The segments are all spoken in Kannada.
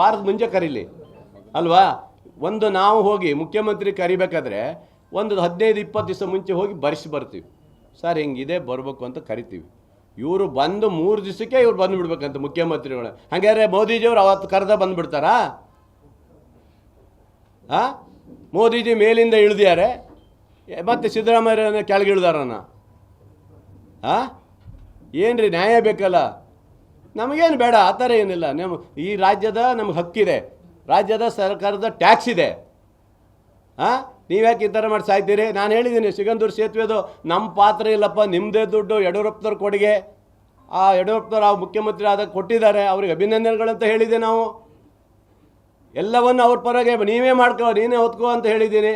ವಾರದ ಮುಂಚೆ ಕರೀಲಿ. ಅಲ್ವಾ? ಒಂದು ನಾವು ಹೋಗಿ ಮುಖ್ಯಮಂತ್ರಿ ಕರಿಬೇಕಾದ್ರೆ ಒಂದು ಹದಿನೈದು, ಇಪ್ಪತ್ತು ದಿವಸ ಮುಂಚೆ ಹೋಗಿ ಬರೆಸಿ ಬರ್ತೀವಿ. ಸರ್, ಹಿಂಗಿದೆ, ಬರಬೇಕು ಅಂತ ಕರಿತೀವಿ. ಇವರು ಬಂದು ಮೂರು ದಿವಸಕ್ಕೆ ಇವ್ರು ಬಂದುಬಿಡ್ಬೇಕಂತ ಮುಖ್ಯಮಂತ್ರಿಗಳು. ಹಾಗಾದ್ರೆ ಮೋದಿಜಿಯವರು ಅವತ್ತು ಕರೆದ ಬಂದುಬಿಡ್ತಾರಾ? ಆ? ಮೋದಿಜಿ ಮೇಲಿಂದ ಇಳಿದ್ಯಾರೆ? ಮತ್ತು ಸಿದ್ದರಾಮಯ್ಯನ ಕೆಳಗೆ ಇಳ್ದಾರನ ಏನು ಏನ್ರಿ ನ್ಯಾಯ ಬೇಕಲ್ಲ? ನಮಗೇನು ಬೇಡ, ಆ ಥರ ಏನಿಲ್ಲ. ನಮ್ಮ ಈ ರಾಜ್ಯದ ನಮ್ಗೆ ಹಕ್ಕಿದೆ. ರಾಜ್ಯದ ಸರ್ಕಾರದ ಟ್ಯಾಕ್ಸ್ ಇದೆ. ಹಾಂ ನೀವ್ಯಾಕೆ ಈ ಥರ ಮಾಡಿ ಸಾಯ್ತೀರಿ? ನಾನು ಹೇಳಿದ್ದೀನಿ ಸಿಗಂದೂರು ಸೇತುವೆದು ನಮ್ಮ ಪಾತ್ರ ಇಲ್ಲಪ್ಪ ನಿಮ್ಮದೇ ದುಡ್ಡು, ಯಡಿಯೂರಪ್ಪನವ್ರ ಕೊಡುಗೆ. ಆ ಯಡಿಯೂರಪ್ಪನವ್ರು ಆ ಮುಖ್ಯಮಂತ್ರಿ ಆದಾಗ ಕೊಟ್ಟಿದ್ದಾರೆ. ಅವ್ರಿಗೆ ಅಭಿನಂದನೆಗಳಂತ ಹೇಳಿದೆ ನಾವು. ಎಲ್ಲವನ್ನು ಅವ್ರ ಪರವಾಗಿ ನೀವೇ ಮಾಡ್ಕೋ, ನೀನೇ ಹೊತ್ಕೋ ಅಂತ ಹೇಳಿದ್ದೀನಿ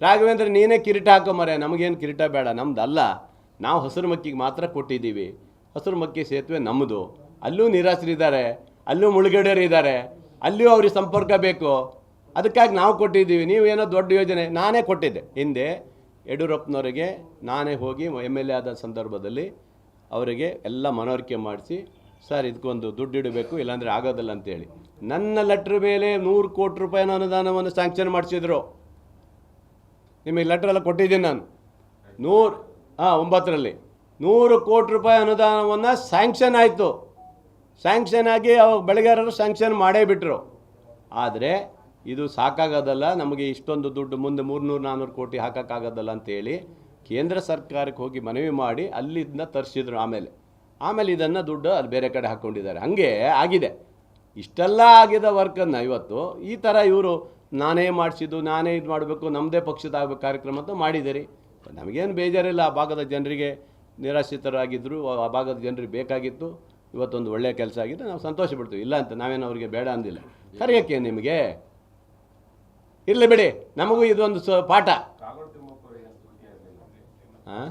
ರಾಘವೇಂದ್ರ, ನೀನೇ ಕಿರೀಟ ಹಾಕೋ ಮರೆ. ನಮಗೇನು ಕಿರೀಟ ಬೇಡ. ನಮ್ದಲ್ಲ. ನಾವು ಹಸಿರು ಮಕ್ಕಿಗೆ ಮಾತ್ರ ಕೊಟ್ಟಿದ್ದೀವಿ. ಹಸಿರು ಮಕ್ಕಿ ಸೇತುವೆ ನಮ್ಮದು. ಅಲ್ಲೂ ನಿರಾಸರಿದ್ದಾರೆ ಅಲ್ಲೂ ಮುಳುಗಡೆಯರಿದ್ದಾರೆ, ಅಲ್ಲಿಯೂ ಅವ್ರಿಗೆ ಸಂಪರ್ಕ ಬೇಕು. ಅದಕ್ಕಾಗಿ ನಾವು ಕೊಟ್ಟಿದ್ದೀವಿ, ನೀವು ಏನೋ ದೊಡ್ಡ ಯೋಜನೆ, ನಾನೇ ಕೊಟ್ಟಿದ್ದೆ. ಹಿಂದೆ ಯಡಿಯೂರಪ್ಪನವರಿಗೆ ನಾನೇ ಹೋಗಿ ಎಂ ಎಲ್ ಎ ಆದ ಸಂದರ್ಭದಲ್ಲಿ ಅವರಿಗೆ ಎಲ್ಲ ಮನವರಿಕೆ ಮಾಡಿಸಿ, ಸರ್, ಇದಕ್ಕೊಂದು ದುಡ್ಡು ಇಡಬೇಕು, ಇಲ್ಲಾಂದರೆ ಆಗೋದಿಲ್ಲ ಅಂತೇಳಿ. ನನ್ನ ಲೆಟ್ರ್ ಮೇಲೆ ನೂರು ಕೋಟಿ ರೂಪಾಯಿನ ಅನುದಾನವನ್ನು ಸ್ಯಾಂಕ್ಷನ್ ಮಾಡಿಸಿದ್ರು. ನಿಮಗೆ ಲೆಟ್ರೆಲ್ಲ ಕೊಟ್ಟಿದ್ದೀನಿ ನಾನು. ನೂರು, ಹಾಂ, ಒಂಬತ್ತರಲ್ಲಿ. ನೂರು ಕೋಟಿ ರೂಪಾಯಿ ಅನುದಾನವನ್ನು ಸ್ಯಾಂಕ್ಷನ್ ಆಯಿತು. ಸ್ಯಾಂಕ್ಷನ್ ಆಗಿ ಅವಾಗ ಬೆಳೆಗಾರರು ಸ್ಯಾಂಕ್ಷನ್ ಮಾಡೇ ಬಿಟ್ಟರು ಆದರೆ ಇದು ಸಾಕಾಗೋದಲ್ಲ, ನಮಗೆ ಇಷ್ಟೊಂದು ದುಡ್ಡು ಮುಂದೆ ಮೂರ್ನೂರು ನಾನ್ನೂರು ಕೋಟಿ ಹಾಕೋಕ್ಕಾಗೋದಲ್ಲ ಅಂತೇಳಿ ಕೇಂದ್ರ ಸರ್ಕಾರಕ್ಕೆ ಹೋಗಿ ಮನವಿ ಮಾಡಿ ಅಲ್ಲಿಂದ ತರಿಸಿದ್ರು ಆಮೇಲೆ. ಆಮೇಲೆ ಇದನ್ನು ದುಡ್ಡು ಅಲ್ಲಿ ಬೇರೆ ಕಡೆ ಹಾಕ್ಕೊಂಡಿದ್ದಾರೆ ಹಾಗೆ ಆಗಿದೆ. ಇಷ್ಟೆಲ್ಲ ಆಗಿದ ವರ್ಕನ್ನು ಇವತ್ತು ಈ ಥರ ಇವರು ನಾನೇ ಮಾಡಿಸಿದ್ದು, ನಾನೇ ಇದು ಮಾಡಬೇಕು ನಮ್ಮದೇ ಪಕ್ಷದ ಆಗಬೇಕು ಕಾರ್ಯಕ್ರಮ ಅಂತ ಮಾಡಿದ್ದೀರಿ. ನಮಗೇನು ಬೇಜಾರಿಲ್ಲ ಆ ಭಾಗದ ಜನರಿಗೆ. ನಿರಾಶ್ರಿತರಾಗಿದ್ದರು ಆ ಭಾಗದ ಜನರಿಗೆ ಬೇಕಾಗಿತ್ತು ಇವತ್ತೊಂದು ಒಳ್ಳೆಯ ಕೆಲಸ ಆಗಿದೆ ನಾವು ಸಂತೋಷ ಪಡ್ತೀವಿ. ಇಲ್ಲ ಅಂತ ನಾವೇನು ಅವರಿಗೆ ಬೇಡ ಅಂದಿಲ್ಲ. ಕರೆಯೋಕ್ಕೆ ನಿಮಗೆ? ಇಲ್ಲ ಬಿಡಿ ನಮಗೂ ಇದೊಂದು ಸ ಪಾಠ. ಹಾಂ